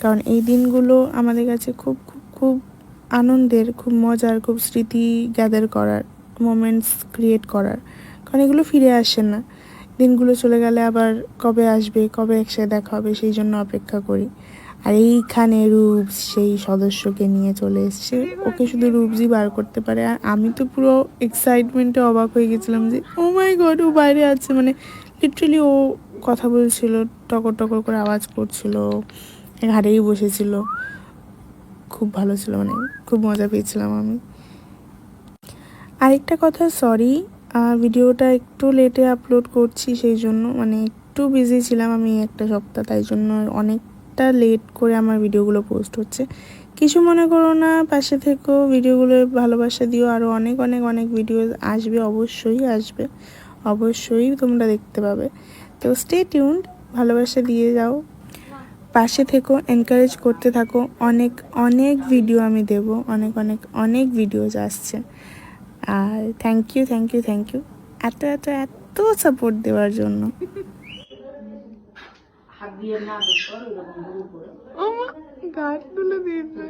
কারণ এই দিনগুলো আমাদের কাছে খুব খুব খুব আনন্দের, খুব মজার, খুব স্মৃতি গ্যাদার করার মোমেন্টস ক্রিয়েট করার। কারণ এগুলো ফিরে আসে না। দিনগুলো চলে গেলে আবার কবে আসবে, কবে একসাথে দেখা হবে, সেই জন্য অপেক্ষা করি। আর এইখানে রূপস, সেই সদস্যকে নিয়ে চলে এসছে। ওকে শুধু রূপসই বার করতে পারে। আর আমি তো পুরো এক্সাইটমেন্টে অবাক হয়ে গেছিলাম যে ও মাই গড ও বাইরে আছে। মানে লিটারালি ও কথা বলছিল, টকর টকর করে আওয়াজ করছিল। ঘাড়েই বসেছিল। খুব ভালো ছিল মানে খুব মজা পেয়েছিলাম আমি। আরেকটা কথা সরি ভিডিওটা একটু লেটে আপলোড করছি সেই জন্য মানে একটু বিজি ছিলাম আমি একটা সপ্তাহ, তাই জন্য অনেকটা লেট করে আমার ভিডিওগুলো পোস্ট হচ্ছে। কিছু মনে করো না, পাশে থেকেও ভিডিওগুলো ভালোবাসা দিও আরও অনেক অনেক অনেক ভিডিও আসবে, অবশ্যই আসবে। অবশ্যই তোমরা দেখতে পাবে। তো স্টে টিউন্ড ভালোবাসা দিয়ে যাও। পাশে থেকো এনকারেজ করতে থাকো। অনেক অনেক ভিডিও আমি দেব। অনেক অনেক অনেক ভিডিওজ আসছে। আর thank you thank you thank you এত এত এত সাপোর্ট দেওয়ার জন্য।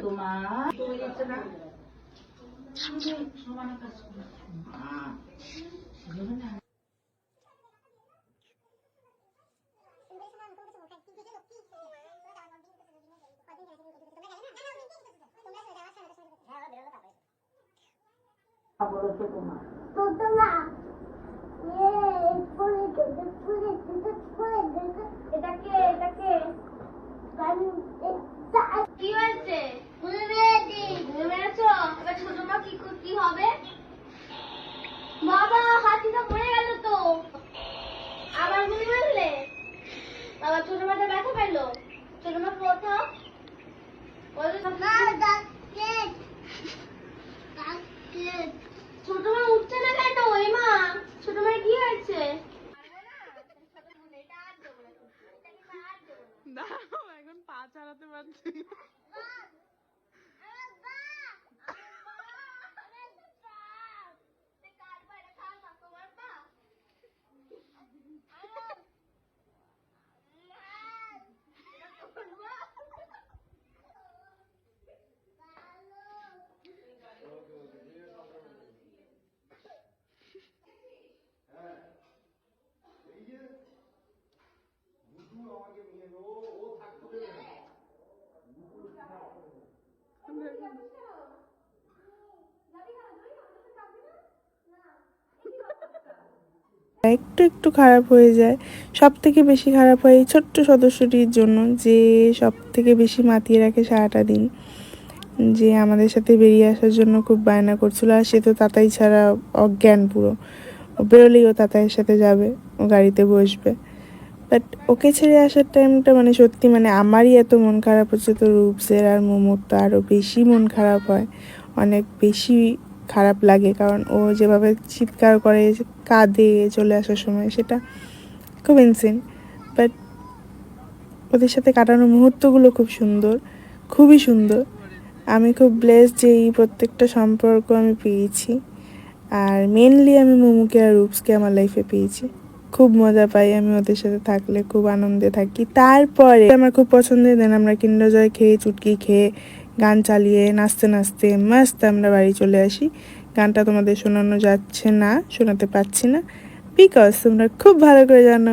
তোমার তুমি যাচ্ছে না সমানে কাজ করো হ্যাঁ। সেভাবে না। বলেছে তোমার এটাকে এটাকে কি হয়েছে? ঘুরে বেড়েছি ঘুরে বেড়েছো এবার ছোট মা কি কি হবে? বাবা হাতিটা মরে গেল তো। আবার ঘুরে বেড়লে বাবা ছোট মাটা ব্যথা পেল ছোট মা প্রথম ছোট মা উঠছে না কেন ওই মা ছোট মার কি হয়েছে এখন পা চালাতে পারছি একটু একটু খারাপ হয়ে যায়। সব থেকে বেশি খারাপ হয় এই ছোট্ট সদস্যটির জন্য, যে সব থেকে বেশি মাতিয়ে রাখে সারাটা দিন। যে আমাদের সাথে বেরিয়ে আসার জন্য খুব বায়না করছিল, আর সে তো তাতাই ছাড়া অজ্ঞান পুরো। বেরোলেই ও তাতাইয়ের সাথে যাবে, ও গাড়িতে বসবে। বাট ওকে ছেড়ে আসার টাইমটা মানে সত্যি মানে আমারই এত মন খারাপ হচ্ছে তো রূপসের আর মোমোর তো আরও বেশি মন খারাপ হয়। অনেক বেশি খারাপ লাগে কারণ ও যেভাবে চিৎকার করে, কাঁদে চলে আসার সময় সেটা খুব ইনসেন বাট ওদের সাথে কাটানো মুহূর্তগুলো খুব সুন্দর, খুবই সুন্দর। আমি খুব ব্লেস যে এই প্রত্যেকটা সম্পর্ক আমি পেয়েছি। আর মেনলি আমি মোমুকে আর রূপসকে আমার লাইফে পেয়েছি। খুব মজা পাই আমি ওদের সাথে থাকলে, খুব আনন্দে থাকি। তারপরে আমার খুব পছন্দের দেন আমরা কিন্ডজয় জয় খেয়ে, চুটকি খেয়ে, গান চালিয়ে, নাচতে নাচতে মাস্ত আমরা বাড়ি চলে আসি। গানটা তোমাদের শোনানো যাচ্ছে না, শোনাতে পারছি না। বিকজ তোমরা খুব ভালো করে জানো।